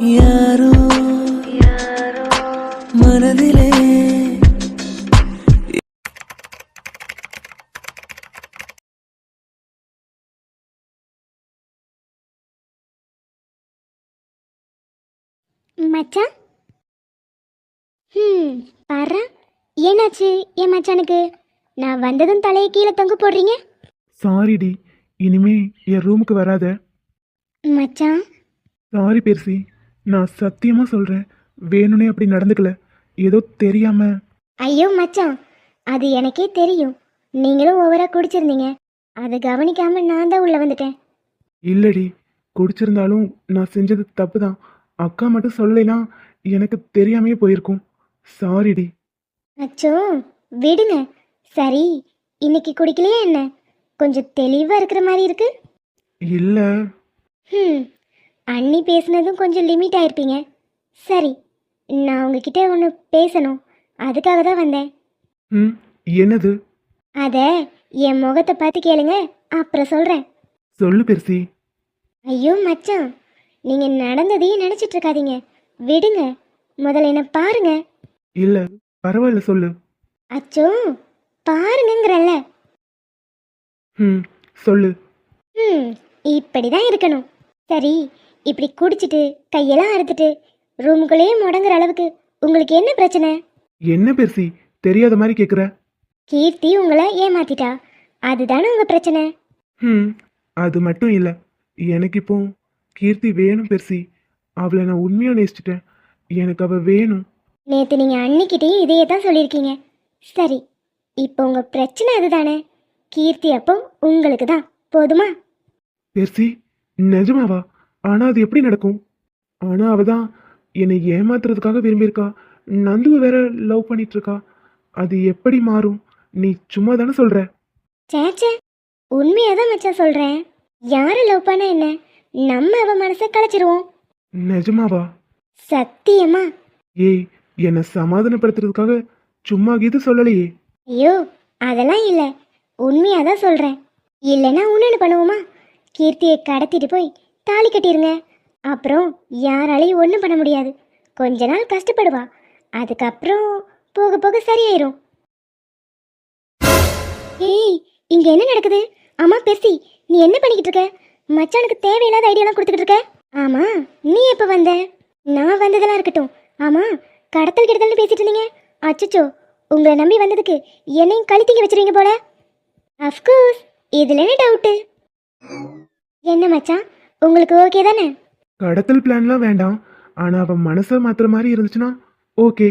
யாரோ மனதிலே மச்சான்? ம் பாரு என்னாச்சு என் மச்சானுக்கு? நான் வந்ததும் தலையை கீழே தொங்க போடுறீங்க? சாரிடி இனிமே என் ரூமுக்கு வராத. மச்சான்? சாரி பெருசி நான் சத்தியமா சொல்றேன். வேணும்னே அப்படி நடந்துக்கல. ஏதோ தெரியாம. ஐயோ மச்சான். அது எனக்கே தெரியும். நீங்களும் ஓவரா குடிச்சிருந்தீங்க. அதை கவனிக்காம நான் தான் உள்ள வந்துட்டேன். இல்லடி. குடிச்சிருந்தாலும் நான் செஞ்சது தப்பு தான் அக்கா மட்டும் சொல்லலைனா எனக்கு தெரியாமையே போயிருக்கும். சாரிடி அச்சோ விடுங்க. சரி இன்னைக்கு குடிக்கலையா என்ன? கொஞ்சம் தெளிவா இருக்கிற மாதிரி இருக்கு. இல்ல. ம் அண்ணி பேசுனதும் கொஞ்சம் லிமிட் ஆயிருப்பீங்க. சரி நான் உங்ககிட்ட ஒன்று பேசணும். அதுக்காக தான் வந்தேன். ம் என்னது? அதை என் முகத்தை பார்த்து கேளுங்க அப்புறம் சொல்கிறேன் சொல்லு பெருசி. ஐயோ மச்சான் நீங்கள் நடந்ததையும் நினச்சிட்டு இருக்காதீங்க. விடுங்க முதல்ல என்ன பாருங்க. இல்ல பரவாயில்ல சொல்லு. அச்சோ பாருங்கங்கிறல்ல. ம் சொல்லு. ம் இப்படி தான் இருக்கணும். சரி இப்படி குடிச்சிட்டு கையெல்லாம் அறுத்துட்டு ரூமுக்குள்ளேயே முடங்குற அளவுக்கு உங்களுக்கு என்ன பிரச்சனை? என்ன பெருசி தெரியாத மாதிரி கேக்குற? கீர்த்தி உங்களை ஏமாத்திட்டா. அதுதானே உங்க பிரச்சனை? ம் அது மட்டும் இல்லை. எனக்கு இப்போ கீர்த்தி வேணும் பெருசி. அவளை நான் உண்மையாக நேசிச்சிட்டேன். எனக்கு அவள் வேணும். நேத்து நீங்க அன்னிக்கிட்டேயும் இதையே தான் சொல்லியிருக்கீங்க. சரி இப்போ உங்க பிரச்சனை அதுதானே? கீர்த்தி அப்போ உங்களுக்கு தான் போதுமா? பெருசி நிஜமாவா? ஆனால் அது எப்படி நடக்கும்? ஆனால் அவள் தான் என்னை ஏமாத்துறதுக்காக விரும்பியிருக்கா. நந்துவை வேற லவ் பண்ணிட்டு இருக்கா அது எப்படி மாறும்? நீ சும்மா தானே சொல்கிற சேச்சே உண்மையாக தான் மச்சான் சொல்கிறேன் யாரை லவ் பண்ண என்ன? நம்ம அவ மனசை கலைச்சிருவோம். நிஜமாவா? சத்தியமா? ஏய் என்னை சமாதானப்படுத்துறதுக்காக சும்மா இது சொல்லலையே. ஐயோ அதெல்லாம் இல்லை. உண்மையாக தான் சொல்கிறேன் இல்லைன்னா ஒன்று பண்ணுவோமா? கீர்த்தியை கடத்திட்டு போய் தாலி கட்டிருங்க. அப்புறம் யாராலையும் ஒன்றும் பண்ண முடியாது. கொஞ்ச நாள் கஷ்டப்படுவா. அதுக்கப்புறம் போக போக சரியாயிரும். ஏய் இங்க என்ன நடக்குது? அம்மா பெர்சி நீ என்ன பண்ணிக்கிட்டு இருக்க? மச்சானுக்கு தேவையில்லாத ஐடியாலாம் கொடுத்துக்கிட்டு இருக்க? ஆமா நீ எப்போ வந்த? நான் வந்ததெல்லாம் இருக்கட்டும். ஆமா கடத்தல் கிடத்தல்னு பேசிட்டு இருந்தீங்க. அச்சச்சோ உங்களை நம்பி வந்ததுக்கு என்னையும் கழுத்திங்க வச்சிருவீங்க போல. அஃப்கோர்ஸ் இதுல என்ன டவுட்டு என்ன மச்சான் உங்களுக்கு ஓகே தானே? கடத்தல் பிளான்லாம் வேண்டாம். ஆனால் அவள் மனசை மாத்துற மாதிரி இருந்துச்சுன்னா ஓகே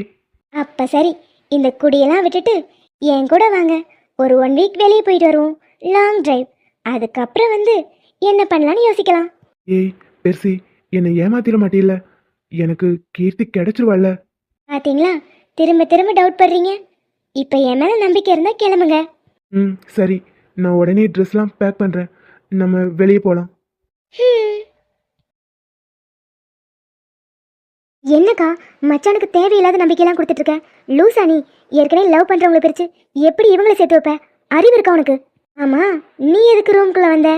அப்ப சரி. இந்த குடியெல்லாம் விட்டுட்டு என் கூட வாங்க. ஒரு ஒன் வீக் வெளியே போயிட்டு வருவோம். லாங் டிரைவ் அதுக்கப்புறம் வந்து என்ன பண்ணலாம்னு யோசிக்கலாம். ஏய் பெர்சி என்னை ஏமாத்திர மாட்டில்ல. எனக்கு கீர்த்தி கிடைச்சிருவாள்ல. பாத்தீங்களா? திரும்ப திரும்ப டவுட் படுறீங்க. இப்போ என் மேல நம்பிக்கை இருந்தா கிளம்புங்க. ம் சரி. நான் உடனே ட்ரெஸ்லாம் பேக் பண்ணுறேன் நம்ம வெளியே போகலாம். என்னக்கா மச்சானுக்கு தேவையில்லாத நம்பிக்கையெல்லாம் கொடுத்துட்டு இருக்க லூசா நீ. ஏற்கனவே லவ் பண்ணுறவங்கள பிரிச்சு எப்படி இவங்களை சேர்த்து வைப்ப? அறிவு இருக்கா உனக்கு? ஆமா நீ எதுக்கு ரூம்குள்ள வந்த?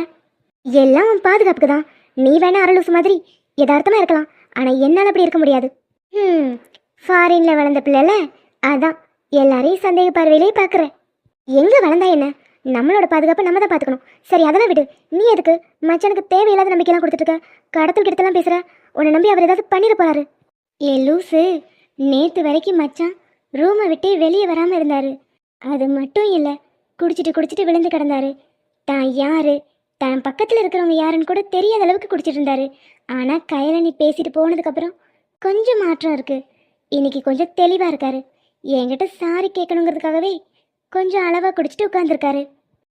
எல்லாம் உன் பாதுகாப்புக்கு தான். நீ வேணா அரலூசு மாதிரி யதார்த்தமா இருக்கலாம். ஆனா என்னால் அப்படி இருக்க முடியாது. ம் ஃபாரின்ல வளர்ந்த பிள்ளைல? அதான். எல்லாரையும் சந்தேக பார்வையிலே பார்க்குறேன். எங்க வளர்ந்தா என்ன? நம்மளோட பாதுகாப்பை நம்ம தான் பார்த்துக்கணும். சரி அதெல்லாம் விடு. நீ எதுக்கு? மச்சானுக்கு தேவையில்லாத நம்பிக்கைலாம் கொடுத்துட்டுருக்க கடத்தல் கிடத்தெல்லாம் பேசுகிற உன்னை நம்பி அவர் ஏதாவது பண்ணிட ஏ லூசு. நேற்று வரைக்கும் மச்சான் ரூமை விட்டு வெளியே வராமல் இருந்தார். அது மட்டும் இல்லை குடிச்சிட்டு குடிச்சிட்டு விழுந்து கிடந்தாரு. தான் யாரு? தான் பக்கத்தில் இருக்கிறவங்க யாருன்னு கூட தெரியாத அளவுக்கு குடிச்சிட்டு இருந்தாரு. ஆனால் கயலனி நீ பேசிட்டு போனதுக்கப்புறம் கொஞ்சம் மாற்றம் இருக்குது இன்னைக்கு கொஞ்சம் தெளிவாக இருக்காரு. என்கிட்ட சாரி கேட்கணுங்கிறதுக்காகவே கொஞ்சம் அளவாக குடிச்சிட்டு உட்காந்துருக்காரு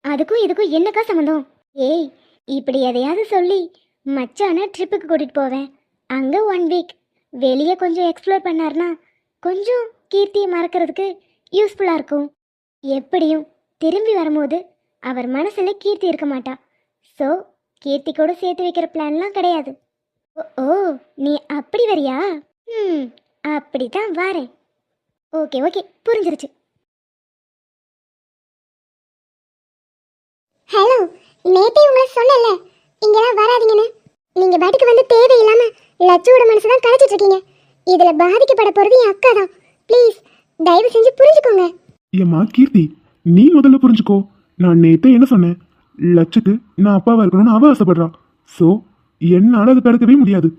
அதுக்கும் இதுக்கும் என்னக்கா சம்மந்தம்? ஏய் இப்படி எதையாவது சொல்லி மச்சான ட்ரிப்புக்கு கூட்டிகிட்டு போவேன். அங்கே ஒன் வீக் வெளியே கொஞ்சம் எக்ஸ்ப்ளோர் பண்ணார்னா கொஞ்சம் கீர்த்தியை மறக்கிறதுக்கு யூஸ்ஃபுல்லாக இருக்கும். எப்படியும் திரும்பி வரும்போது அவர் மனசில் கீர்த்தி இருக்க மாட்டா. ஸோ கீர்த்தி கூட சேர்த்து வைக்கிற பிளான்லாம் கிடையாது. ஓ ஓ நீ அப்படி வரியா? ம் அப்படி தான் வரேன். ஓகே ஓகே புரிஞ்சிருச்சு. ஹலோ நேத்தே உங்களை சொன்னல இங்கெல்லாம் வராதீங்கன்னு. நீங்க பாட்டுக்கு வந்து தேவையில்லாம லட்சுவோட மனசு தான் கலைச்சிட்டு இருக்கீங்க. இதுல பாதிக்கப்பட போறது என் அக்கா தான். ப்ளீஸ் தயவு செஞ்சு புரிஞ்சுக்கோங்க. ஏம்மா கீர்த்தி நீ முதல்ல புரிஞ்சுக்கோ. நான் நேத்து என்ன சொன்னேன்? லட்சுக்கு நான் அப்பாவா இருக்கணும்னு அவ ஆசைப்படுறா. ஸோ என்னால் அதை தடுக்கவே முடியாது.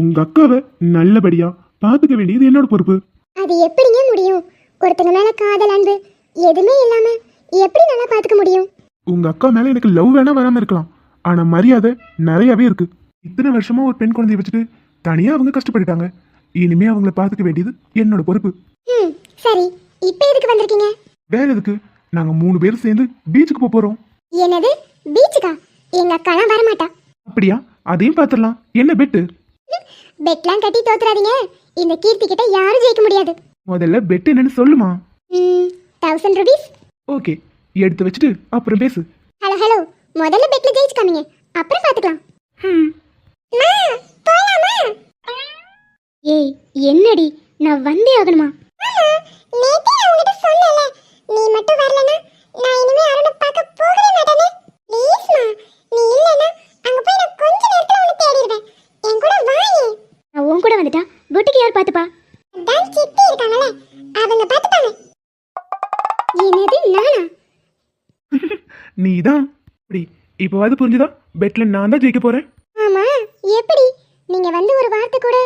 உங்க அக்காவை நல்லபடியா பார்த்துக்க வேண்டியது என்னோட பொறுப்பு. அது எப்படிங்க முடியும்? ஒருத்தங்க மேல காதல் அன்பு எதுவுமே இல்லாம எப்படி நல்லா பாத்துக்க முடியும்? உங்க அக்கா மேல எனக்கு லவ் வேணா வராம இருக்கலாம். ஆனா மரியாதை நிறையவே இருக்கு. இத்தனை வருஷமா ஒரு பெண் குழந்தைய வச்சுட்டு தனியா அவங்க கஷ்டப்பட்டுட்டாங்க. இனிமே அவங்கள பார்த்துக்க வேண்டியது என்னோட பொறுப்பு. ம் சரி. இப்போ எதுக்கு வந்திருக்கீங்க? வேற எதுக்கு? நாங்க மூணு பேரும் சேர்ந்து பீச்சுக்கு போக போறோம். என்னது? பீச்சுக்கா எங்க அக்காலாம் வரமாட்டா. அப்படியா? அதையும் பார்த்துடலாம். என்ன பெட்டு பெட்லாம் கட்டி தோத்துறாதீங்க. இந்த கீர்த்தி கிட்ட யாரும் ஜெயிக்க முடியாது. முதல்ல பெட் என்னன்னு சொல்லுமா? ம் தௌசண்ட் ருபீஸ் ஓகே எடுத்து வச்சுட்டு அப்புறம் பேசு. ஹலோ ஹலோ முதல்ல பெட்ல ஜெயிச்சு காமிங்க. அப்புறம் பாத்துக்கலாம். ஏய் என்னடி? நான் வந்தே ஆகணுமா? நீ மட்டும் வரலனா நான் இனிமே அருணை பார்க்க போகவே மாட்டேனே. ப்ளீஸ்மா நீ இல்லனா அங்க போய் நான் கொஞ்ச நேரத்துல உன்னை தேடிடுவேன். என் கூட வாயே நான் உன் கூட வந்துட்டா? புட்டிக்கு யார் பாத்துப்பா? அதான் சித்தி இருக்காங்கல அவங்க பாத்துப்பாங்க. என்னது நானா? நீ தான் அப்படி இப்போவாது புரிஞ்சுதா? பெட்ல நான் தான் ஜெயிக்க போறேன். ஆமா எப்படி? நீங்க வந்து ஒரு வார்த்தை கூட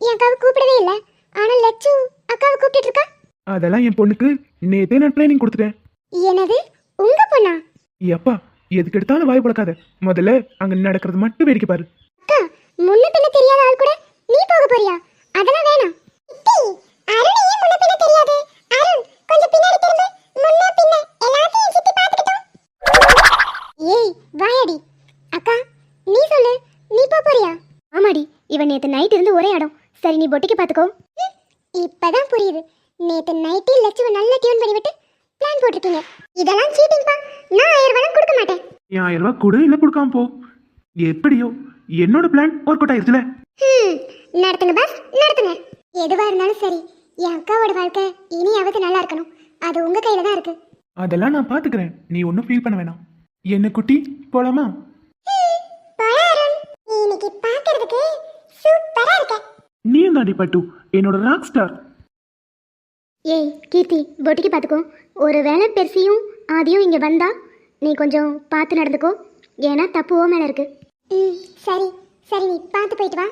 என் அக்காவை கூப்பிடவே இல்ல. ஆனா லட்சு அக்காவை கூப்பிட்டு இருக்கா? அதெல்லாம் என் பொண்ணுக்கு நேத்தே நான் ட்ரைனிங் கொடுத்துட்டேன். என்னது? உங்க பொண்ணா? எப்பா எதுக்கு எடுத்தாலும் வாய் பழக்காத. முதல்ல அங்க நடக்கிறது மட்டும் வேடிக்கை பாரு. அக்கா முன்ன பின்ன தெரியாத ஆள் கூட நீ போக போறியா? அதெல்லாம் வேணாம் அருண் ஏன் முன்ன பின்ன தெரியாது அருண் கொஞ்சம் பின்னாடி திரும்ப முன்ன பின்ன எல்லாத்தையும் சுத்தி பார்த்துக்கிட்டோம் ஏய் வாயாடி அக்கா நீ சொல்லு நீ போக போறியா ஆமாடி இவன் நேத்து நைட் இருந்து ஒரே இடம் சரி நீ பொட்டிக்கு பாத்துக்கோ. இப்பதான் புரியுது. நேத்து நைட்டே லட்சுவை நல்லா டியூன் பண்ணி விட்டு பிளான் போட்டிருக்கீங்க. இதெல்லாம் சீட்டிங்ப்பா நான் ஆயிரம் ரூபாய் கொடுக்க மாட்டேன். என் ஆயிரம் ரூபாய் கொடு இல்லை கொடுக்காம போ. எப்படியோ என்னோட பிளான் ஒர்க் அவுட் ஆயிருச்சுல நடத்துங்க பாஸ் நடத்துங்க. எதுவா இருந்தாலும் சரி என் அக்காவோட வாழ்க்கை இனியாவது நல்லா இருக்கணும். அது உங்க கையில தான் இருக்கு. அதெல்லாம் நான் பாத்துக்கிறேன். நீ ஒன்றும் ஃபீல் பண்ண வேணாம். என்ன குட்டி போலாமா நீ இன்னைக்கு பாக்குறதுக்கு சூப்பரா இருக்க நீயும் தாண்டி பட்டு. என்னோட ராக் ஸ்டார் ஏய் கீர்த்தி பொட்டிக்கு பார்த்துக்கோ. ஒரு வேலை பெருசியும் ஆதியும் இங்கே வந்தா நீ கொஞ்சம் பார்த்து நடந்துக்கோ. ஏன்னா தப்பு ஓ மேலே இருக்கு. ம் சரி. சரி நீ பார்த்து போயிட்டு வா.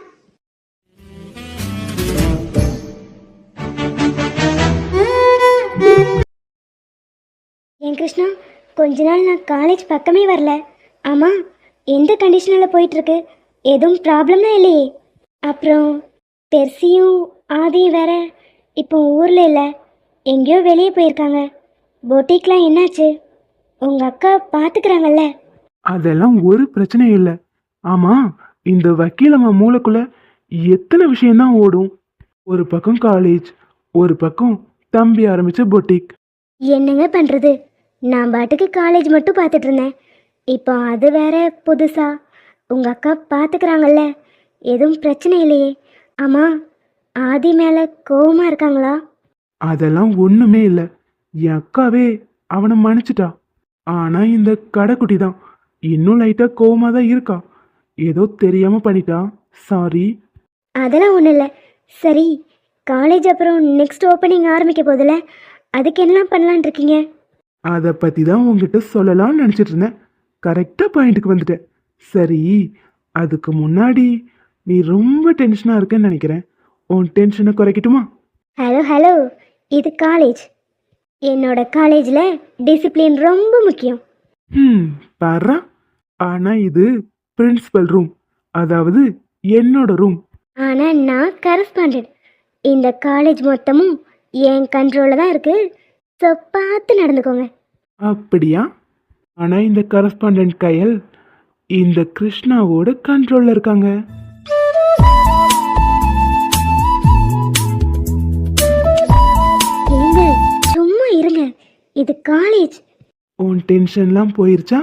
என் கிருஷ்ணா கொஞ்ச நாள் நான் காலேஜ் பக்கமே வரல. ஆமாம் எந்த கண்டிஷனில் போயிட்டுருக்கு எதுவும் ப்ராப்ளம்லாம் இல்லையே. அப்புறம் பெர்சியும் ஆதியும் வேற இப்போ ஊரில் இல்லை. எங்கேயோ வெளியே போயிருக்காங்க. பொட்டிக்லாம் என்னாச்சு? உங்கள் அக்கா பார்த்துக்கிறாங்கல்ல அதெல்லாம் ஒரு பிரச்சனையும் இல்லை. ஆமா இந்த வக்கீலம்மா மூளைக்குள்ள எத்தனை விஷயம்தான் ஓடும். ஒரு பக்கம் காலேஜ் ஒரு பக்கம் தம்பி ஆரம்பிச்ச பொட்டிக் என்னங்க பண்ணுறது நான் பாட்டுக்கு காலேஜ் மட்டும் பார்த்துட்டு இருந்தேன் இப்போ அது வேற புதுசா. உங்கள் அக்கா பார்த்துக்கிறாங்கல்ல எதுவும் பிரச்சனை இல்லையே. ஆமாம் ஆதி மேலே கோவமாக இருக்காங்களா? அதெல்லாம் ஒண்ணுமே இல்லை. என் அக்காவே அவனை மன்னிச்சிட்டா. ஆனா இந்த கடைக்குட்டி தான். இன்னும் லைட்டா கோவமா தான் இருக்கா. ஏதோ தெரியாம பண்ணிட்டா. சாரி அதெல்லாம் ஒன்றும் இல்லை. சரி காலேஜ் அப்புறம் நெக்ஸ்ட் ஓப்பனிங் ஆரம்பிக்க போதில்ல அதுக்கு என்னலாம் பண்ணலான் இருக்கீங்க? அதை பத்தி தான் உங்ககிட்ட சொல்லலாம்னு நினச்சிட்டு இருந்தேன். கரெக்டாக பாயிண்ட்டுக்கு வந்துட்டேன். சரி அதுக்கு முன்னாடி நீ ரொம்ப டென்ஷனாக இருக்கேன்னு நினைக்கிறேன். உன் டென்ஷனை குறைக்கட்டுமா? ஹலோ ஹலோ இது காலேஜ் என்னோட காலேஜில் டிசிப்ளின் ரொம்ப முக்கியம். ம் பாரு. ஆனால் இது பிரின்சிபல் ரூம் அதாவது என்னோட ரூம் ஆனால் நான் கரஸ்பாண்டன்ட் இந்த காலேஜ் மொத்தமும் என் கண்ட்ரோலில் தான் இருக்குது ஸோ பார்த்து நடந்துக்கோங்க. அப்படியா? ஆனால் இந்த கரஸ்பாண்டன்ட் கையல் இந்த கிருஷ்ணாவோட கண்ட்ரோலில் இருக்காங்க. இருங்க. இது காலேஜ் உன் டென்ஷன்லாம் போயிருச்சா?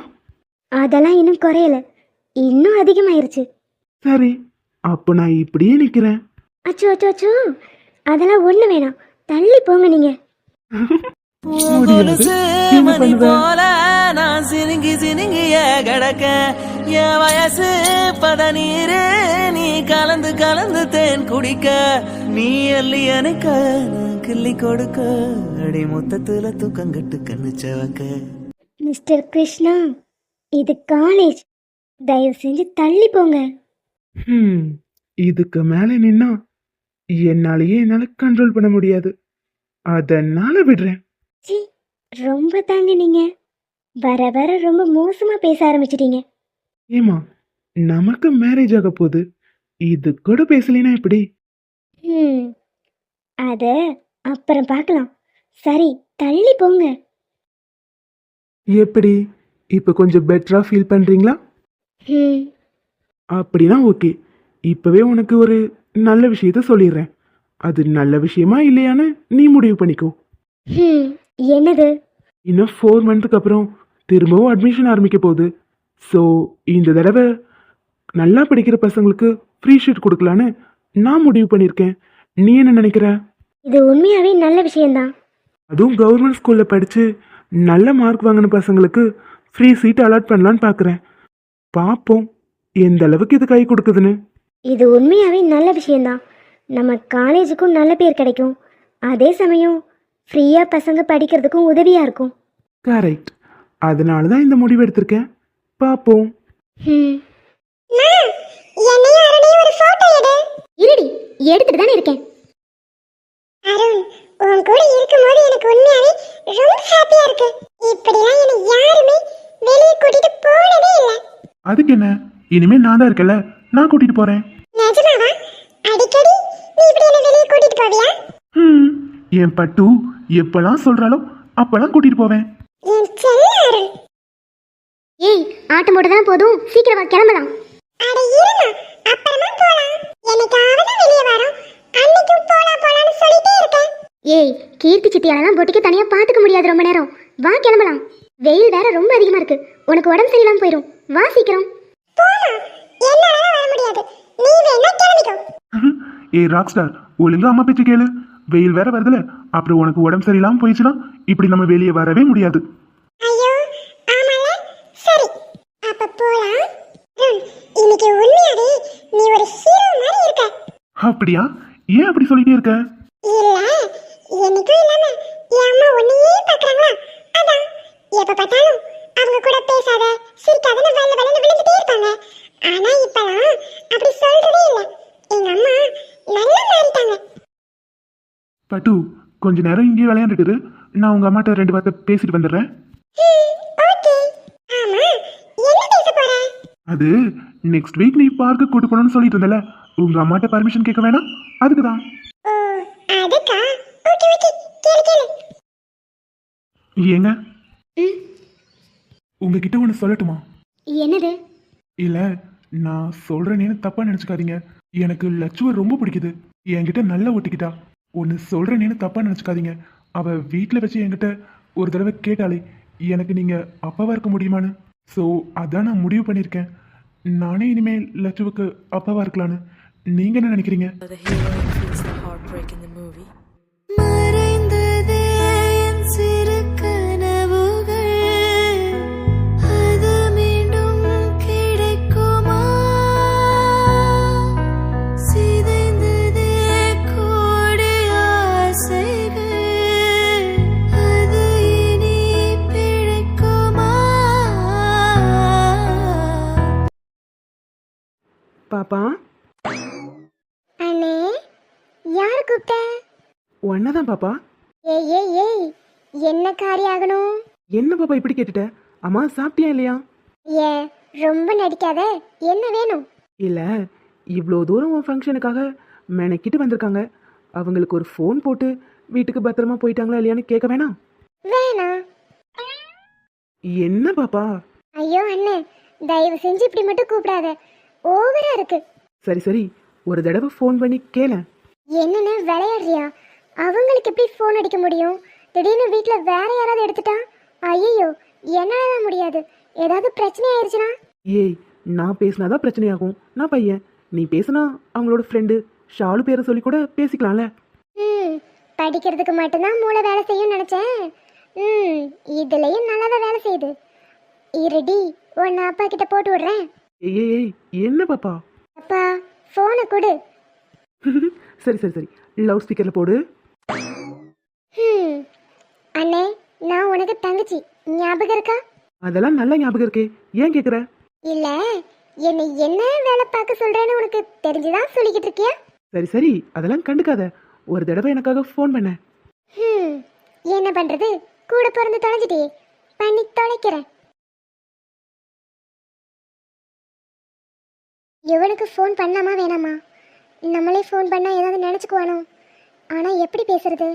அதெல்லாம் இன்னும் குறையல. இன்னும் அதிகமாயிருச்சு. சரி அப்போ நான் இப்படியே நிற்கிறேன் அச்சோ அச்சோ அச்சோ. அதெல்லாம் ஒன்று வேணாம். தள்ளி போங்க. என்ன மணி? போல நான் சினுங்கி சினுங்கிய கிடக்க என் வயசு பதநீரு நீ கலந்து கலந்து தேன் குடிக்க. நீ அள்ளி எனக்கு கிள்ளி கொடுக்க. அடி மொத்தத்துல தூக்கங்கட்டு கண்ணு செவக்க. மிஸ்டர் கிருஷ்ணா இது காலேஜ். தயவு செஞ்சு தள்ளி போங்க. ஹம், இதுக்கு மேலே நின்னா என்னாலேயே என்னால கண்ட்ரோல் பண்ண முடியாது. அதனால விடுறேன். சி ரொம்ப தாங்க நீங்க. வர வர ரொம்ப மோசமா பேச ஆரம்பிச்சிட்டீங்க. ஏமா நமக்கு மேரேஜ் ஆக போகுது. இது கூட பேசலைனா எப்படி? ம் அத அப்புறம் பார்க்கலாம். சரி தள்ளி போங்க. எப்படி? இப்போ கொஞ்சம் பெட்டரா ஃபீல் பண்றீங்களா? ம். அப்படின்னா ஓகே இப்பவே உனக்கு ஒரு நல்ல விஷயத்த சொல்லிடுறேன். அது நல்ல விஷயமா இல்லையான்னு நீ முடிவு பண்ணிக்கோ. ம் என்னது? இன்னும் ஃபோர் மந்த்துக்கு அப்புறம் திரும்பவும் அட்மிஷன் ஆரம்பிக்க போகுது. ஸோ இந்த தடவை நல்லா படிக்கிற பசங்களுக்கு ஃப்ரீ ஷீட் கொடுக்கலான்னு நான் முடிவு பண்ணியிருக்கேன். நீ என்ன நினைக்கிற? இது உண்மையாவே நல்ல விஷயம்தான். அதுவும் கவர்மெண்ட் ஸ்கூலில் படித்து நல்ல மார்க் வாங்கின பசங்களுக்கு ஃப்ரீ சீட் அலாட் பண்ணலான்னு பார்க்குறேன் பார்ப்போம் எந்த அளவுக்கு இது கை கொடுக்குதுன்னு. இது உண்மையாவே நல்ல விஷயம்தான். நம்ம காலேஜுக்கும் நல்ல பேர் கிடைக்கும். அதே சமயம் ஃப்ரீயாக பசங்க படிக்கிறதுக்கும் உதவியாக இருக்கும். கரெக்ட் அதனால தான் இந்த முடிவு எடுத்திருக்கேன். பார்ப்போம் ம் இருடி எடுத்துட்டு தானே இருக்கேன். அருண் உன் கூட இருக்கும்போது எனக்கு உண்மையாவே ரொம்ப ஹாப்பியா இருக்கு. இப்படிலாம் என்னை யாருமே வெளியே கூட்டிட்டு போனதே இல்ல. அதுக்கு என்ன? இனிமேல் நான் தான் இருக்கல நான் கூட்டிகிட்டு போகிறேன் நிஜமாவா? அடிக்கடி நீ இப்படி என்ன வெளியே கூட்டிட்டு போவியா? ம் என் பட்டு எப்பெல்லாம் சொல்கிறாலோ அப்பெல்லாம் கூட்டிகிட்டு போவேன். என் செல்ல அருண். ஏய் ஆட்டம் போட்டு தான் போதும். சீக்கிரம் வா கிளம்பலாம். அட இருமா அப்புறமா போலாம். என்னைக்காவது வெளியே வரோம். அன்னைக்கும் போலாம் போலாம்னு சொல்லிட்டே இருக்கேன். ஏய் கீர்த்தி சித்தியாலலாம் பொட்டிக்கு தனியாக பார்த்துக்க முடியாது ரொம்ப நேரம். வா கிளம்பலாம். வெயில் வேற ரொம்ப அதிகமாக இருக்கு. உனக்கு உடம்பு சரியில்லாம போயிடும் வா சீக்கிரம். போலாம் என்னால வர முடியாது. நீ வேணா கிளம்பிக்கோ. ஏய் ராக் ஸ்டார் ஒழுங்கா அம்மா பேச்சு கேளு. வெயில் வேற வருதுல. அப்புறம் உனக்கு உடம்பு சரியில்லாம போயிடுச்சுன்னா இப்படி நம்ம வெளியே வரவே முடியாது. ஐயோ ஆமால. சரி அப்ப போலாம். இன்னைக்கு உண்மையாவே நீ ஒரு ஹீரோ மாதிரி இருக்க. அப்படியா? ஏன் அப்படி சொல்லிட்டே இருக்க? இல்ல என்னைக்கும் இல்லாம என் அம்மா உன்னையே பாக்குறாங்களா? அதான் எப்ப பார்த்தாலும் அவங்க கூட பேசாத சிரிக்காதன்னு வல்ல வல்லன்னு விழுந்துட்டே இருப்பாங்க. ஆனா இப்பலாம் அப்படி சொல்றதே இல்ல. எங்க அம்மா நல்லா மாறிட்டாங்க. பட்டு கொஞ்ச நேரம் இங்கேயே விளையாண்டுட்டு இரு. நான் உங்க அம்மாட்ட ரெண்டு வார்த்தை பேசிட்டு வந்துடுறேன். ஓகே. ஆமா என்ன பேச போற? அது நெக்ஸ்ட் வீக் நீ பார்க்கு கூட்டு போகணும்னு சொல்லிட்டு இருந்தல உங்க அம்மாட்ட பர்மிஷன் கேட்க வேணாம்? அதுக்கு தான். ஓ அதுக்கா? Okay okay. கேளு கேளு. ஏங்க? ம்? உங்ககிட்ட ஒன்று சொல்லட்டுமா? என்னது? இல்ல நான் சொல்றேனேன்னு தப்பா நினைச்சுக்காதீங்க. எனக்கு லட்சுவ ரொம்ப பிடிக்குது. என்கிட்ட நல்லா ஒட்டிக்கிட்டா. ஒன்று சொல்றேனேன்னு தப்பா நினைச்சுக்காதீங்க. அவ வீட்டில் வச்சு என்கிட்ட ஒரு தடவை கேட்டாளே எனக்கு நீங்க அப்பாவா இருக்க முடியுமான்னு. ஸோ அதான் நான் முடிவு பண்ணியிருக்கேன். நானே இனிமேல் லட்சுவுக்கு அப்பாவா இருக்கலான்னு நீங்க என்ன நினைக்கிறீங்க? The கூப்பிட்ட ஒன்னதான் பாப்பா? ஏய் ஏய் ஏய் என்ன காரியம் ஆகணும்? என்ன பாப்பா இப்படி கேட்டுட்ட? அம்மா சாப்பிட்டியா இல்லையா? ஏன் ரொம்ப நடிக்காத? என்ன வேணும்? இல்லை இவ்வளோ தூரம் உன் ஃபங்க்ஷனுக்காக மெனக்கிட்டு வந்திருக்காங்க. அவங்களுக்கு ஒரு ஃபோன் போட்டு வீட்டுக்கு பத்திரமா போயிட்டாங்களா இல்லையான்னு கேட்க வேணாம். வேணாம் என்ன பாப்பா? ஐயோ அண்ணே தயவு செஞ்சு இப்படி மட்டும் கூப்பிடாத. ஓவரா இருக்கு. சரி சரி ஒரு தடவை ஃபோன் பண்ணி கேளேன் என்னன்னு விளையாடுறியா? அவங்களுக்கு எப்படி ஃபோன் அடிக்க முடியும்? திடீர்னு வீட்டில் வேற யாராவது எடுத்துட்டா? ஐயோ என்னால முடியாது. ஏதாவது பிரச்சனை ஆயிடுச்சுன்னா ஏய் நான் பேசினாதான் பிரச்சனையாகும். நான் பையன். நீ பேசினா அவங்களோட ஃப்ரெண்டு ஷாலு பேரை சொல்லி கூட பேசிக்கலாம்ல. ம் படிக்கிறதுக்கு மட்டும்தான் மூளை வேலை செய்யும் நினைச்சேன். ம் இதுலயும் நல்லாதான் வேலை செய்யுது. இருடி உன்னை அப்பா கிட்ட போட்டு விடுறேன். ஏய், ஏய் என்ன பாப்பா? அப்பா ஃபோனை கொடு. சரி சரி சரி. லவுட் ஸ்பீக்கரில் போடு. அண்ணே நான் உனக்கு தங்கச்சி. ஞாபகம் இருக்கா? அதெல்லாம் நல்ல ஞாபகம் இருக்கே. ஏன் கேட்குற இல்ல என்னை என்ன வேலை பார்க்க சொல்றேன்னு உனக்கு தெரிஞ்சுதான் சொல்லிக்கிட்டு இருக்கியா? சரி சரி. அதெல்லாம் கண்டுக்காத. ஒரு தடவை எனக்காக ஃபோன் பண்ண. என்ன பண்றது? கூட பிறந்து தொலைஞ்சிட்டே. பண்ணி தொலைக்கிறேன். இவனுக்கு ஃபோன் பண்ணாமா வேணாமா? நம்மளே ஃபோன் பண்ணா ஏதாவது நினச்சிக்குவானோ? ஆனால் எப்படி பேசுறது?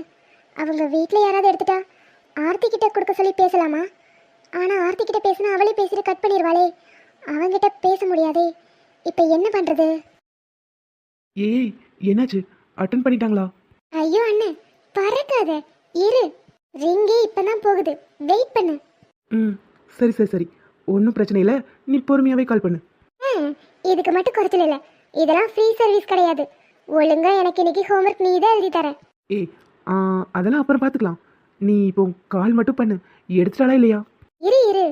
அவங்க வீட்டில் யாராவது எடுத்துட்டா ஆர்த்தி கிட்ட கொடுக்க சொல்லி பேசலாமா? ஆனால் ஆர்த்தி கிட்ட பேசினா அவளே பேசிட்டு கட் பண்ணிடுவாளே அவங்கிட்ட பேச முடியாதே. இப்போ என்ன பண்ணுறது ஏய் என்னாச்சு? அட்டன் பண்ணிட்டாங்களா? ஐயோ அண்ணன் பறக்காத. இரு. ரிங்கே இப்பதான் போகுது. வெயிட் பண்ணு. ம் சரி சரி சரி. ஒன்றும் பிரச்சனை இல்லை. நீ பொறுமையாகவே கால் பண்ணு. இதுக்கு மட்டும் குறைச்சல் இல்லை. இதெல்லாம் ஃப்ரீ சர்வீஸ் கிடையாது. ஒழுங்கா எனக்கு இன்னைக்கு ஹோம்ஒர்க் நீ தான் எழுதி தர ஏய் ஆ, அதெல்லாம் அப்புறம் பார்த்துக்கலாம் நீ இப்போ கால் மட்டும் பண்ணு. எடுத்துட்டாளா இல்லையா? இரு இரு.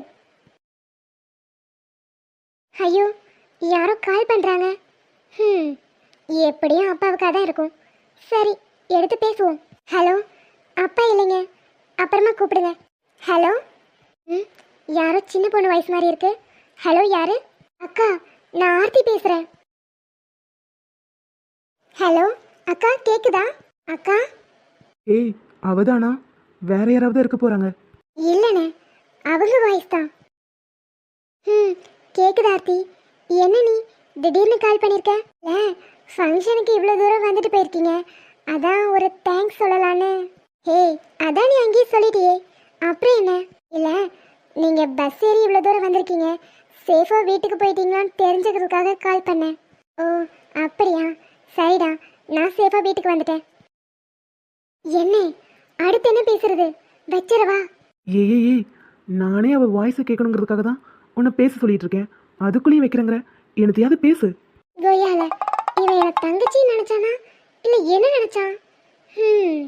ஐயோ யாரோ கால் பண்றாங்க. ம் எப்படியும் அப்பாவுக்காக தான் இருக்கும். சரி எடுத்து பேசுவோம். ஹலோ அப்பா இல்லைங்க. அப்புறமா கூப்பிடுங்க. ஹலோ ம் யாரோ சின்ன பொண்ணு வயசு மாதிரி இருக்கு. ஹலோ யாரு? அக்கா நான் ஆர்த்தி பேசுறேன். ஹலோ அக்கா கேக்குதா? அக்கா? ஏய் அவதானா? வேற யாராவது இருக்க போறாங்க. இல்லைண்ணே அவங்க வாய்ஸ் தான். ம் கேக்குதா ஆர்த்தி? என்ன நீ திடீர்னு கால் பண்ணியிருக்க இல்லை ஃபங்க்ஷனுக்கு இவ்வளோ தூரம் வந்துட்டு போயிருக்கீங்க. அதான் ஒரு தேங்க்ஸ் சொல்லலான்னு. ஹே அதான் நீ அங்கேயே சொல்லிட்டியே. அப்புறம் என்ன? இல்லை நீங்கள் பஸ் ஏறி இவ்வளோ தூரம் வந்திருக்கீங்க. சேஃபாக வீட்டுக்கு போயிட்டீங்களான்னு தெரிஞ்சுக்கிறதுக்காக கால் பண்ணேன். ஓ அப்படியா? சரிடா நான் சேஃபாக வீட்டுக்கு வந்துட்டேன். என்ன அடுத்து என்ன பேசுறது? வச்சிரவா ஏய் ஏய் ஏய் நானே அவள் வாய்ஸை கேட்கணுங்கிறதுக்காக தான் உன்னை பேச சொல்லிட்டு இருக்கேன். அதுக்குள்ளேயும் வைக்கிறேங்கிற. எனத்தையாவது பேசு. கோயால இவன் எனக்கு தங்கச்சி நினைச்சானா? இல்ல என்ன நினைச்சான் ஹம்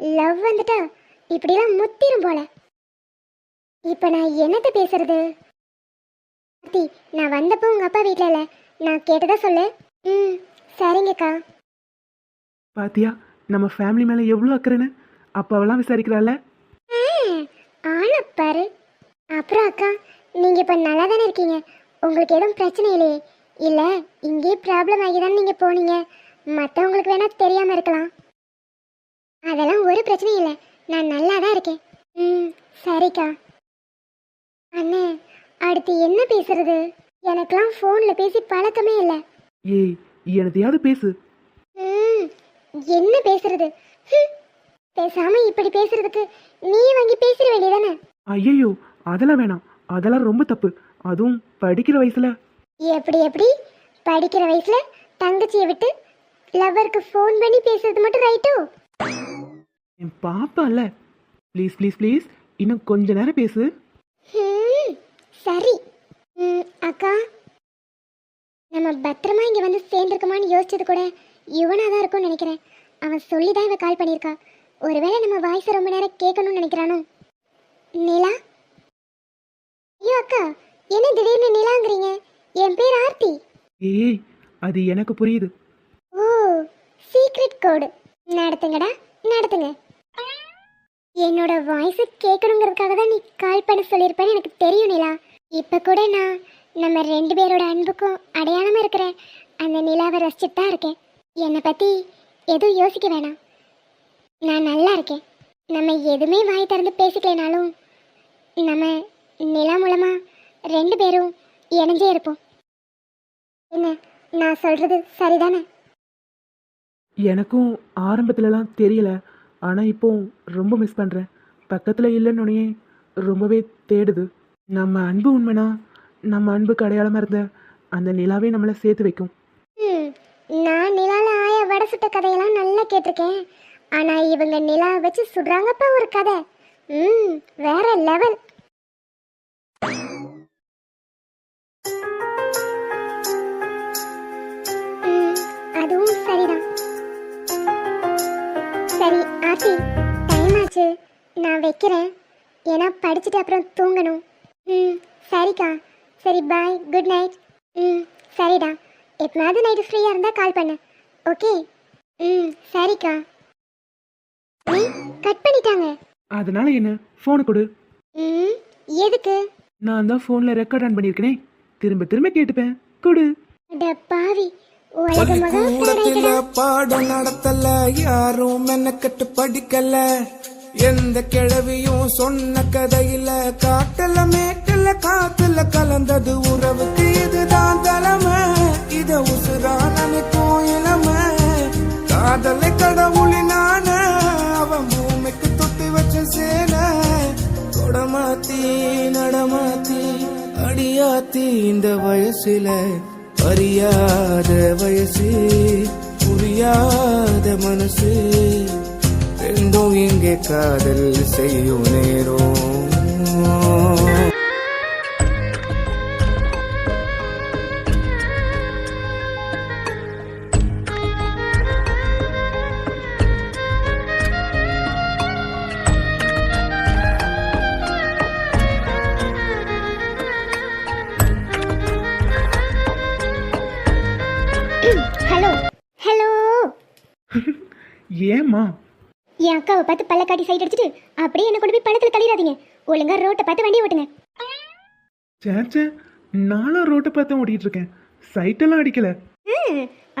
லவ் வந்துட்டா இப்படிலாம் முத்திரும் போல. இப்ப நான் என்னத்த பேசுறது? நான் வந்தப்போ உங்க அப்பா வீட்ல இல்ல. நான் கேட்டதா சொல்லு. ம். சரிங்கக்கா. பாத்தியா நம்ம ஃபேமிலி மேலே எவ்வளோ அக்கறைன்னு அப்பாவெல்லாம் விசாரிக்கிறாள்ல? ஆ, ஆளைப் பாரு. அப்புறம் அக்கா நீங்க இப்ப நல்லா தானே இருக்கீங்க? உங்களுக்கு எதுவும் பிரச்சனை இல்லையே? இல்ல இங்கே ப்ராப்ளம் ஆகி தானே நீங்க போனீங்க. மற்றவங்களுக்கு வேணா தெரியாம இருக்கலாம். அதெல்லாம் ஒரு பிரச்சனையும் இல்லை. நான் நல்லா தான் இருக்கேன். ம் சரிக்கா. அண்ணே அடுத்து என்ன பேசுறது? எனக்கெல்லாம் ஃபோனில் பேசி பழக்கமே இல்லை. ஏய் எனத்தையாவது பேசு. என்ன பேசுறது. பேசாம இப்படி பேசுறதுக்கு நீ வாங்கி பேசிட வேண்டியதானே? ஐயையோ அதெல்லாம் வேணாம். அதெல்லாம் ரொம்ப தப்பு. அதுவும் படிக்கிற வயசுல. எப்படி எப்படி? படிக்கிற வயசுல தங்கச்சியை விட்டு லவருக்கு ஃபோன் பண்ணி பேசுறது மட்டும் ரைட்டோ என் பாப்பால ப்ளீஸ் ப்ளீஸ் ப்ளீஸ் இன்னும் கொஞ்ச நேரம் பேசு. சரி. அக்கா நம்ம பத்திரமா இங்க வந்து சேர்ந்துருக்கோமான்னு யோசிச்சது கூட யுவனா தான் இருக்கும்னு நினைக்கிறேன். அவன் சொல்லி தான் இவ கால் பண்ணியிருக்கா. ஒருவேளை நம்ம வாய்ஸ் ரொம்ப நேரம் கேட்கணும்னு நினைக்கிறானோ? நிலா? ஐயோ அக்கா என்ன திடீர்னு நிலாங்கிறீங்க? என் பேர் ஆர்த்தி. ஏய் அது எனக்கு புரியுது. ஓ சீக்ரெட் கோடு நடத்துங்கடா நடத்துங்க. என்னோட வாய்ஸ் கேட்கணுங்கிறதுக்காக தான் நீ கால் பண்ண சொல்லியிருப்பேன்னு எனக்கு தெரியும் நிலா. இப்போ கூட நான் நம்ம ரெண்டு பேரோட அன்புக்கும் அடையாளமாக இருக்கிற அந்த நிலாவை ரசிச்சுட்டு தான் இருக்கேன். என்னை பற்றி எதுவும் யோசிக்க வேணாம். நான் நல்லா இருக்கேன். நம்ம எதுவுமே வாய் திறந்து பேசிக்கலைனாலும் நம்ம நிலா மூலமாக ரெண்டு பேரும் இணைஞ்சே இருப்போம். என்ன நான் சொல்கிறது சரிதானே? எனக்கும் ஆரம்பத்துலலாம் தெரியல. ஆனால் இப்போ ரொம்ப மிஸ் பண்ணுறேன் பக்கத்தில் இல்லைன்னு ரொம்பவே தேடுது. நம்ம அன்பு உண்மைனா நம்ம அன்புக்கு அடையாளமாக இருந்த அந்த நிலாவே நம்மளை சேர்த்து வைக்கும். ம், நான் நிலால ஆய வடை சுட்ட கதையெல்லாம் நல்லா கேட்டிருக்கேன். ஆனா இவங்க நிலா வச்சு சுடுறாங்கப்பா ஒரு கதை. ம் வேற லெவல். ம், அதுவும் சரிதான். சரி ஆச்சி டைம் ஆச்சு. நான் வைக்கிறேன். ஏன்னா படிச்சுட்டு அப்புறம் தூங்கணும். ம் சரிக்கா. சரி பாய் குட் நைட் ம் சரிடா. எப்போனாவது நைட்டு ஃப்ரீயாக இருந்தால் கால் பண்ணு. ஓகே ம் சரிக்கா. நீ கட் பண்ணிட்டாங்க. அதனால என்ன? ஃபோனை கொடு. ம் எதுக்கு? நான் தான் ஃபோனில் ரெக்கார்ட் ஆன் பண்ணியிருக்கேனே. திரும்ப திரும்ப கேட்டுப்பேன். கொடு. அட பாவி. உலக பள்ளிக்கூடத்துல பாடம் நடத்தல. யாரும் மெனக்கட்டு படிக்கல. எந்த கிழவியும் சொன்ன கதையில காட்டல மேட்டல காத்துல கலந்தது உறவுக்கு இதுதான் தலைமை. இத உசுரா நினைக்கும் இளமை காதலை கடவுளினான அவன் பூமிக்கு தொட்டி வச்ச சேன. தொடமாத்தி நடமாத்தி அடியாத்தி இந்த வயசுல. அறியாத வயசு புரியாத மனசு. ரெண்டும் இங்கே காதல் செய்யும் நேரம் அக்காவை பார்த்து பல்ல காட்டி சைட் அடிச்சிட்டு அப்படியே என்ன கொண்டு போய் பள்ளத்துல தள்ளிடாதீங்க ஒழுங்கா ரோட்டை பார்த்து வண்டி ஓட்டுங்க. சேச்சே நானும் ரோட்டை பார்த்து ஓட்டிட்டு இருக்கேன் சைட்டெல்லாம் அடிக்கல.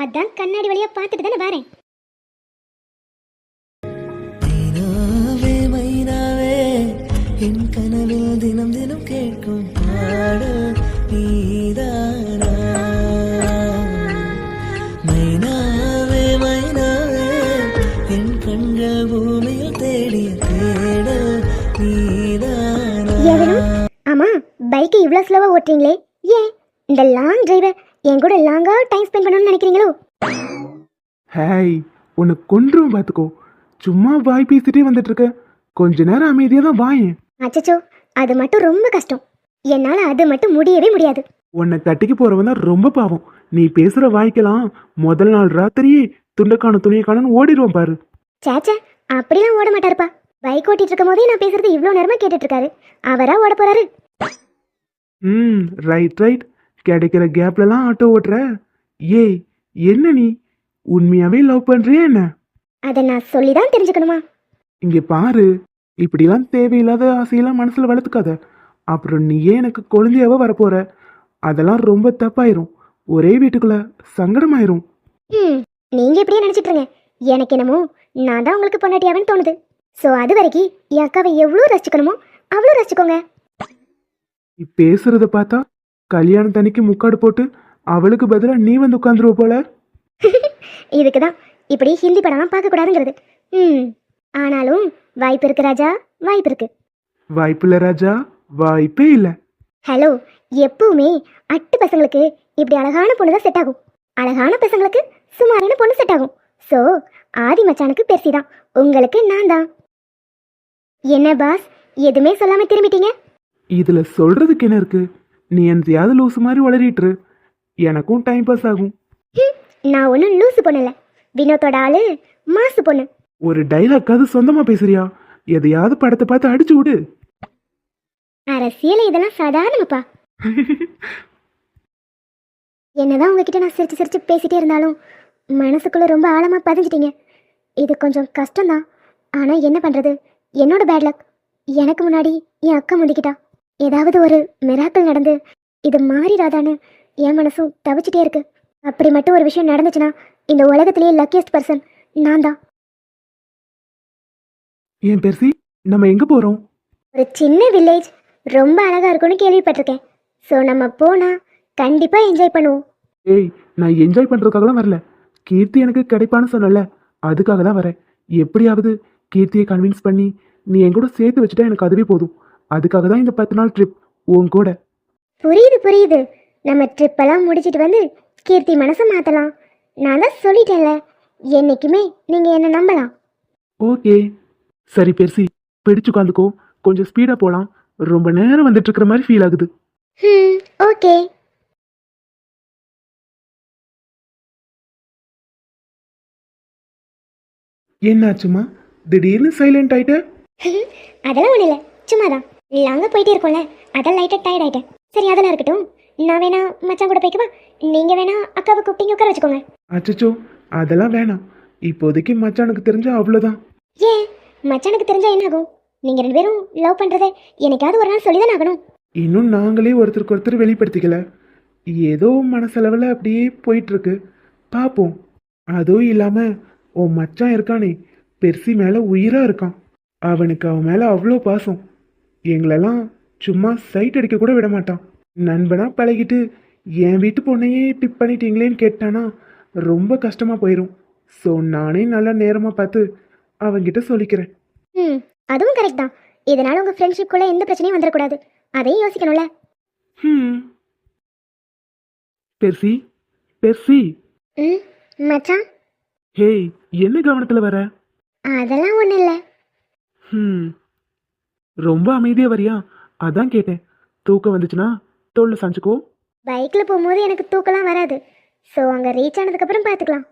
அதான் கண்ணாடி வழியா பார்த்துட்டு தானே வரேன். என் கனவில் தினம் தினம் கேட்கும் பாடு நீதானா பைக்கை இவ்வளோ ஸ்லோவாக ஓட்டுறீங்களே? ஏன்? இந்த லாங் டிரைவர் என் கூட லாங்காக டைம் ஸ்பெண்ட் பண்ணணும்னு நினைக்கிறீங்களோ? ஹேய் உன்னை கொன்றும் பார்த்துக்கோ. சும்மா வாய் பேசிட்டே வந்துட்டு இருக்க கொஞ்ச நேரம் அமைதியாக தான் வாயேன். அச்சச்சோ அது மட்டும் ரொம்ப கஷ்டம். என்னால் அது மட்டும் முடியவே முடியாது. உன்னை கட்டிக்கு போறவன் தான் ரொம்ப பாவம். நீ பேசுற வாய்க்கெல்லாம் முதல் நாள் ராத்திரியே துண்டக்கான துணியை காணும் ஓடிடுவோம் பாரு. சேச்சே அப்படிலாம் ஓட மாட்டாருப்பா. பைக் ஓட்டிட்டு இருக்கும் போதே நான் பேசுறது இவ்வளோ நேரமா கேட்டுட்டு இருக்காரு. அவரா ஓட போறாரு. ம் ரைட் ரைட் கிடைக்கிற கேப்லலாம் ஆட்டோ ஓட்டுற. ஏய் என்ன நீ? உண்மையாவே லவ் பண்றியா என்ன? அதை நான் சொல்லி தான் தெரிஞ்சுக்கணுமா? இங்க பாரு இப்படிலாம் தேவையில்லாத ஆசையெல்லாம் மனசுல வளர்த்துக்காத. அப்புறம் நீயே எனக்கு குழந்தையாவ வரப்போற. அதெல்லாம் ரொம்ப தப்பாயிரும். ஒரே வீட்டுக்குள்ள சங்கடமாயிரும். ம் நீங்க இப்படியே நினைச்சிட்டு இருங்க எனக்கு என்னமோ நான் தான் உங்களுக்கு பொண்டாட்டியாவேன்னு தோணுது. ஸோ அது வரைக்கும் என் அக்காவை எவ்வளோ ரசிச்சுக்கணுமோ அவ்வளோ ரசிச்சுக்கோங்க. நீ பேசுறத பார்த்தா கல்யாணத்தன்னைக்கு முக்காடு போட்டு அவளுக்கு பதிலா நீ வந்து உட்காந்துருவ போல. இதுக்கு தான் இப்படி ஹிந்தி படம்லாம் பார்க்கக்கூடாதுங்கிறது ம். ஆனாலும் வாய்ப்பு இருக்கு ராஜா. வாய்ப்பு இருக்கு. வாய்ப்பில்ல ராஜா. வாய்ப்பே இல்லை. ஹலோ எப்பவுமே அட்டு பசங்களுக்கு இப்படி அழகான பொண்ணு தான் செட் ஆகும். அழகான பசங்களுக்கு சுமாரான பொண்ணு செட் ஆகும். ஸோ ஆதி மச்சானுக்கு பெருசி தான். உங்களுக்கு நான் தான். என்ன பாஸ் எதுவுமே சொல்லாம திரும்பிட்டீங்க? இதுல சொல்றதுக்கு என்ன இருக்கு? நீ எந்தையாவது லூசு மாதிரி உளறிட்டுரு. எனக்கும் டைம் பாஸ் ஆகும். நான் ஒன்றும் லூசு பொண்ணு இல்லை. வினோத்தோட ஆளு மாசு பொண்ணு. ஒரு டைலாக்காவது சொந்தமா பேசுறியா? எதையாவது படத்தை பார்த்து அடிச்சு விடு. அரசியல் இதெல்லாம் சாதாரணமாப்பா. என்னதான் உங்ககிட்ட நான் சிரிச்சு சிரிச்சு பேசிட்டே இருந்தாலும் மனசுக்குள்ள ரொம்ப ஆழமா பதிஞ்சிட்டீங்க. இது கொஞ்சம் கஷ்டம்தான். ஆனா என்ன பண்றது? என்னோட பேட் லக் எனக்கு முன்னாடி என் அக்கா முந்திக்கிட்டா. ஏதாவது ஒரு மிராக்கள் நடந்து இது மாறிடாதான்னு என் மனசும் தவிச்சிட்டே இருக்கு. அப்படி மட்டும் ஒரு விஷயம் நடந்துச்சுன்னா இந்த உலகத்திலேயே லக்கியஸ்ட் பர்சன் நான் தான். ஏன் பெர்சி நம்ம எங்க போறோம்? ஒரு சின்ன வில்லேஜ் ரொம்ப அழகா இருக்கும்னு கேள்விப்பட்டிருக்கேன். ஸோ நம்ம போனா கண்டிப்பா என்ஜாய் பண்ணுவோம். ஏய் நான் என்ஜாய் பண்றதுக்காகலாம் வரல. கீர்த்தி எனக்கு கிடைப்பான்னு சொன்னல அதுக்காக தான் வரேன். எப்படியாவது கீர்த்தியை கன்வின்ஸ் பண்ணி நீ என் கூட சேர்த்து வச்சுட்டா எனக்கு அதுவே போதும். அதுக்காக தான் இந்த பத்து நாள் ட்ரிப் உன் கூட. புரியுது புரியுது. நம்ம ட்ரிப் எல்லாம் முடிச்சிட்டு வந்து கீர்த்தி மனசை மாத்தலாம். நான் தான் சொல்லிட்டேன்ல என்னைக்குமே நீங்க என்ன நம்பலாம். ஓகே. சரி பெர்சி பிடிச்சு உட்காந்துக்கோ. கொஞ்சம் ஸ்பீடா போலாம். ரொம்ப நேரம் வந்துட்டு இருக்கிற மாதிரி ஃபீல் ஆகுது. ம் ஓகே. என்னாச்சுமா திடீர்னு சைலண்ட் ஆயிட்ட? அதெல்லாம் ஒன்றும் இல்லை. சும்மா தான் அங்கே போயிட்டே இருக்கோம்ல. அதான் லைட்டாக டயர்ட் ஆயிட்டேன். சரி அதெல்லாம் இருக்கட்டும். நான் வேணா மச்சான் கூட போய்க்கவா நீங்க வேணா அக்காவை கூப்பிட்டீங்க உட்கார வச்சுக்கோங்க. அச்சச்சோ அதெல்லாம் வேணாம். இப்போதைக்கு மச்சானுக்கு தெரிஞ்சா அவ்வளோதான் ஏன்? மச்சானுக்கு தெரிஞ்சா என்ன ஆகும் நீங்க ரெண்டு பேரும் லவ் பண்றதை என்னைக்காவது ஒரு நாள் சொல்லிதான் ஆகணும். இன்னும் நாங்களே ஒருத்தருக்கு ஒருத்தர் வெளிப்படுத்திக்கல. ஏதோ மனசளவில் அப்படியே போயிட்டு இருக்கு பார்ப்போம் அதுவும் இல்லாமல் உன் மச்சான் இருக்கானே. பெர்சி மேலே உயிராக இருக்கான். அவனுக்கு அவன் மேலே அவ்வளோ பாசம். எங்களெல்லாம் சும்மா சைட் அடிக்க கூட விட மாட்டான். நண்பனாக பழகிட்டு என் வீட்டு பொண்ணையே டிப் பண்ணிட்டீங்களேன்னு கேட்டானா ரொம்ப கஷ்டமாக போயிடும் ஸோ நானே நல்லா நேரமாக பார்த்து அவன்கிட்ட சொல்லிக்கிறேன். ம் அதுவும் கரெக்ட் தான். இதனால உங்க ஃப்ரெண்ட்ஷிப்குள்ள எந்த பிரச்சனையும் வந்துடக்கூடாது. அதையும் யோசிக்கணும்ல. ஹம். Percy Percy. ம் மச்சான். ஹேய் என்ன கவனத்தில் வர? அதெல்லாம் ஒன்றும் இல்லை. ம் ரொம்ப அமைதியாக வரியா? அதான் கேட்டேன். தூக்கம் வந்துச்சுன்னா தோளில் சாஞ்சுக்கோ. பைக்கில் போகும்போது எனக்கு தூக்கலாம் வராது. ஸோ அங்கே ரீச் ஆனதுக்கப்புறம் பார்த்துக்கலாம்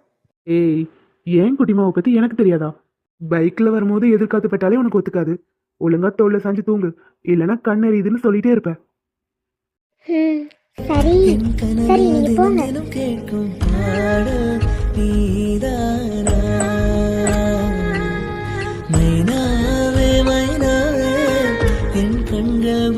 ஏய் ஏன் குட்டிமாவை பற்றி எனக்கு தெரியாதா? பைக்கில் வரும்போது எதிர்காத்து பட்டாலே உனக்கு ஒத்துக்காது. ஒழுங்கா தோளில் சாஞ்சு தூங்கு. இல்லைன்னா கண்ணெறியுதுன்னு சொல்லிட்டே இருப்ப. ம் சரி. சரி நீங்க போங்க. தினம் கேட்கும் பாடல் நீதானா? என்